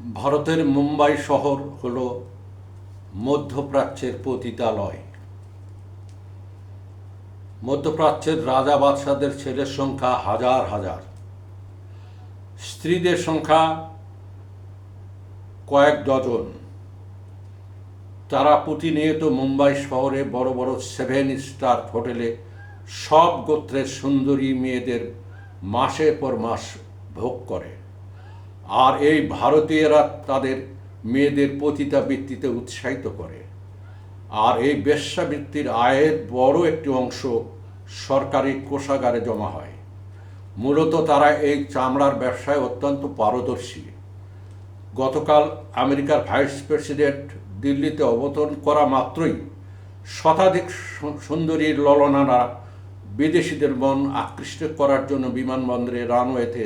ভারতের মুম্বাই শহর হল মধ্যপ্রাচ্যের পতিতালয়। মধ্যপ্রাচ্যের রাজা বাদশাদের ছেলের সংখ্যা হাজার হাজার। স্ত্রীদের সংখ্যা কয়েক ডজন। তারা প্রতিনিয়ত মুম্বাই শহরে বড় বড় সেভেন স্টার হোটেলে সব গোত্রের সুন্দরী মেয়েদের মাসের পর মাস ভোগ করে। আর এই ভারতীয়রা তাদের মেয়েদের পতিতাবৃত্তিতে উৎসাহিত করে। আর এই বেশ্যাবৃত্তির আয়ের বড় একটি অংশ সরকারি কোষাগারে জমা হয়। মূলত তারা এই চামড়ার ব্যবসায় অত্যন্ত পারদর্শী। গতকাল আমেরিকার ভাইস প্রেসিডেন্ট দিল্লিতে অবতরণ করা মাত্রই শতাধিক সুন্দরীর ললনারা বিদেশিদের মন আকৃষ্ট করার জন্য বিমানবন্দরে রানওয়েতে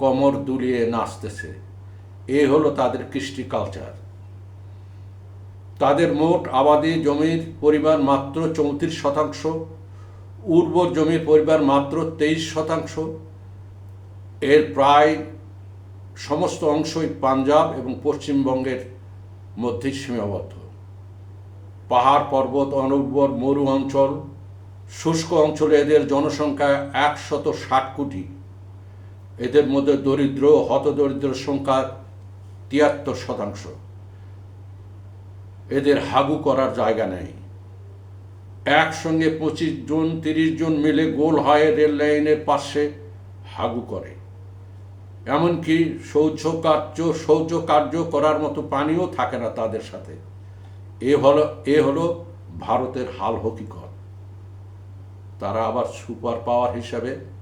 কমর দুলিয়ে নাচতেছে। এ হলো তাদের কৃষ্টি কালচার তাদের মোট আবাদি জমির পরিমাণ মাত্র চৌত্রিশ শতাংশ, উর্বর জমির পরিমাণ মাত্র তেইশ শতাংশ। এর প্রায় সমস্ত অংশই পাঞ্জাব এবং পশ্চিমবঙ্গের মধ্যেই সীমাবদ্ধ। পাহাড় পর্বত অনুর্বর মরু অঞ্চল, শুষ্ক অঞ্চলে এদের জনসংখ্যা একশত ষাট কোটি। এদের মধ্যে দরিদ্র, হতদরিদ্র সংখ্যা তিয়াত্তর শতাংশ। এদের হাগু করার জায়গা নেই। একসঙ্গে পঁচিশ জন, তিরিশ জন মিলে গোল হয়ে রেল লাইনের পাশে হাগু করে। এমনকি শৌচ কার্য শৌচ কার্য করার মতো পানিও থাকে না তাদের সাথে। এ হলো এ হলো ভারতের হাল হকিকত। তারা আবার সুপার পাওয়ার হিসাবে